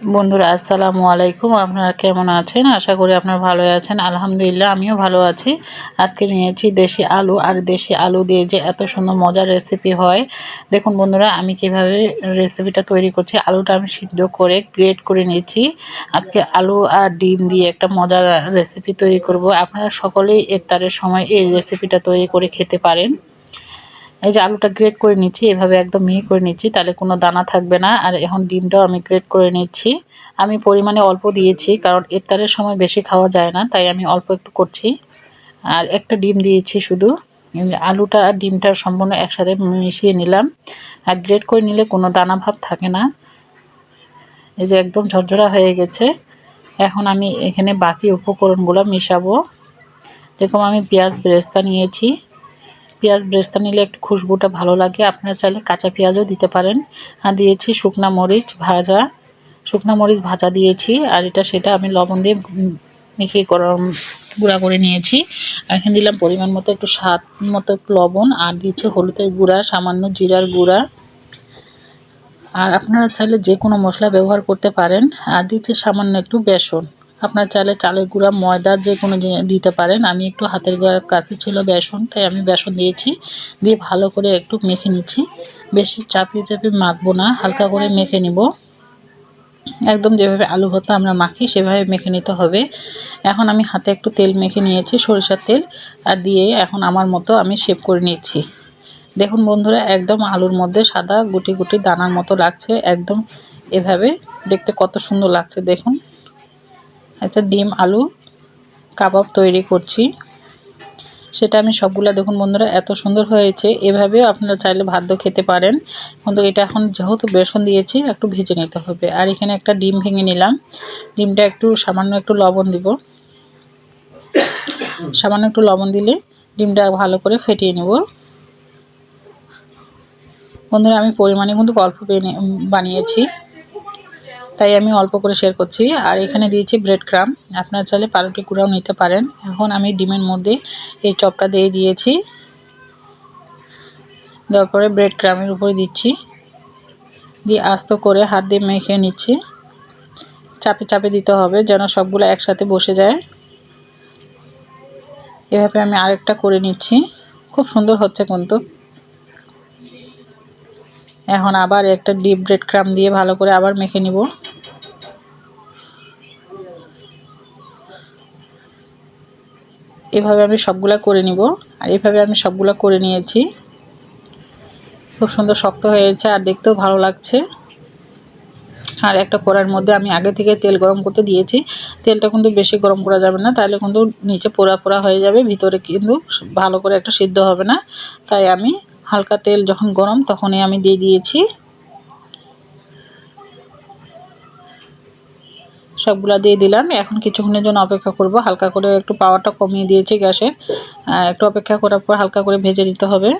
বন্ধুরা, আসসালামু আলাইকুম। আপনারা কেমন আছেন? আশা করি আপনারা ভালো আছেন। আলহামদুলিল্লাহ, আমিও ভালো আছি। আজকে নিয়েছি দেশি আলু, আর দেশি আলু দিয়ে যে এত সুন্দর মজার রেসিপি হয়। দেখুন বন্ধুরা, আমি কীভাবে রেসিপিটা তৈরি করছি, আলুটা আমি সিদ্ধ করে গ্রেট করে নিয়েছি। আজকে আলু আর ডিম দিয়ে একটা মজার রেসিপি তৈরি করব। আপনারা সকলেই ইফতারের সময় এই রেসিপিটা তৈরি করে খেতে পারেন। এই যে আলুটা গ্রেট করে নিচ্ছি, এভাবে একদম মিহি করে নিচ্ছি, তাহলে কোনো দানা থাকবে না। আর এখন ডিমটাও আমি গ্রেট করে নিচ্ছি। আমি পরিমাণে অল্প দিয়েছি, কারণ ইফতারের সময় বেশি খাওয়া যায় না, তাই আমি অল্প একটু করছি। আর একটা ডিম দিয়েছি শুধু। আলুটা আর ডিমটা সম্পূর্ণ একসাথে মিশিয়ে নিলাম। আর গ্রেট করে নিলে কোনো দানা ভাব থাকে না। এই যে একদম ঝরঝরা হয়ে গেছে। এখন আমি এখানে বাকি উপকরণগুলো মিশাবো। যেরকম আমি পেঁয়াজ বেরেস্তা নিয়েছি। পেঁয়াজ ব্রেস্তা নিলে একটু খুশবুটা ভালো লাগে। আপনারা চাইলে কাঁচা পেঁয়াজও দিতে পারেন। আর দিয়েছি শুকনা মরিচ ভাজা। শুকনা মরিচ ভাজা দিয়েছি। আর এটা সেটা আমি লবণ দিয়ে মেখে গুঁড়া করে নিয়েছি। আর এখানে দিলাম পরিমাণ মতো একটু স্বাদ মতো একটু লবণ। আর দিচ্ছে হলুদের গুঁড়া, সামান্য জিরার গুঁড়া। আর আপনারা চাইলে যে কোনো মশলা ব্যবহার করতে পারেন। আর দিচ্ছে সামান্য একটু বেসন। আপনার চাইলে চালের গুঁড়া, ময়দা যে কোনো দিতে পারেন। আমি একটু হাতের কাছে ছিল বেসন, তাই আমি বেসন দিয়েছি। দিয়ে ভালো করে একটু মেখে নিচ্ছি। বেশি চাপিয়ে চাপিয়ে মাখবো না, হালকা করে মেখে নিব। একদম যেভাবে আলু ভর্তা আমরা মাখি, সেভাবে মেখে নিতে হবে। এখন আমি হাতে একটু তেল মেখে নিয়েছি, সরিষার তেল, আর দিয়ে এখন আমার মতো আমি শেপ করে নিচ্ছি। দেখুন বন্ধুরা, একদম আলুর মধ্যে সাদা গুটি গুটি দানার মতো লাগছে। একদম এভাবে দেখতে কত সুন্দর লাগছে, দেখুন। একটা ডিম, আলু কাবাব তৈরি করছি। সেটা আমি সবগুলা দেখুন বন্ধুরা এত সুন্দর হয়েছে। এভাবেও আপনারা চাইলে ভাত খেতে পারেন। কিন্তু এটা এখন যেহেতু বেসন দিয়েছি, একটু ভেজে নিতে হবে। আর এখানে একটা ডিম ভেঙে নিলাম। ডিমটা একটু সামান্য একটু লবণ দিব। সামান্য একটু লবণ দিলে ডিমটা ভালো করে ফেটিয়ে নেব। বন্ধুরা, আমি পরিমাণে কিন্তু অল্প বানিয়েছি। তাই আমি অল্প করে শেয়ার করছি। আর এখানে দিয়েছি ব্রেড ক্রাম আপনার চাইলে পাউরুটি কুড়াও নিতে পারেন। এখন আমি ডিমের মধ্যে এই চপটা দিয়ে দিয়েছি। দেওয়ার পরে ব্রেড ক্রামের উপরে দিচ্ছি। দিয়ে আস্ত করে হাত দিয়ে মেখে নিচ্ছি। চাপে চাপে দিতে হবে যেন সবগুলো একসাথে বসে যায়। এভাবে আমি আরেকটা করে নিচ্ছি। খুব সুন্দর হচ্ছে কিন্তু। এখন আবার একটা ডিপ ব্রেড ক্রাম দিয়ে ভালো করে আবার মেখে নিব। এভাবে আমি সবগুলা করে নিব। আর এভাবে আমি সবগুলা করে নিয়েছি। খুব সুন্দর শক্ত হয়েছে আর দেখতেও ভালো লাগছে। আর একটা কড়ার মধ্যে আমি আগে থেকে তেল গরম করতে দিয়েছি। তেলটা কিন্তু বেশি গরম করা যাবে না, তাহলে কিন্তু নিচে পোড়া পোড়া হয়ে যাবে, ভিতরে কিন্তু ভালো করে একটা সিদ্ধ হবে না। তাই আমি হালকা তেল যখন গরম, তখনই আমি দিয়ে দিয়েছি। সবগুলা দিয়ে দিলাম। এখন কিছুক্ষণের জন্য অপেক্ষা করব। হালকা করে একটু পাওয়ারটা কমিয়ে দিয়েছি গ্যাসের। একটু অপেক্ষা করার পর হালকা করে ভেজে নিতে হবে।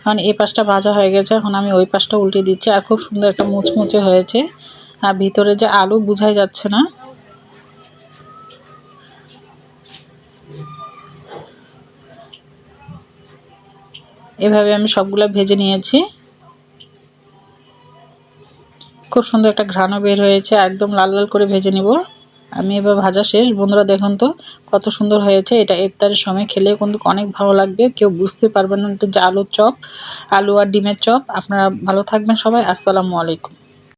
এখন এই পাশটা ভাজা হয়ে গেছে। এখন আমি ওই পাশটা উল্টে দিচ্ছি। আর খুব সুন্দর একটা মুচমুচে হয়েছে। আর ভিতরে যে আলু বোঝাই যাচ্ছে না। এভাবে আমি সবগুলো ভেজে নিয়েছি। খুব সুন্দর একটা ঘ্রাণও বের হয়েছে, একদম লাল লাল করে ভেজে নিব। আমি এবার ভাজা শেষ। বন্ধুরা দেখুন তো, কত সুন্দর হয়েছে। এটা ইফতারের সময় খেলে কিন্তু অনেক ভালো লাগবে। কেউ বুঝতে পারবেন না যে আলুর চপ, আলু আর ডিমের চপ। আপনারা ভালো থাকবেন সবাই। আসসালামু আলাইকুম।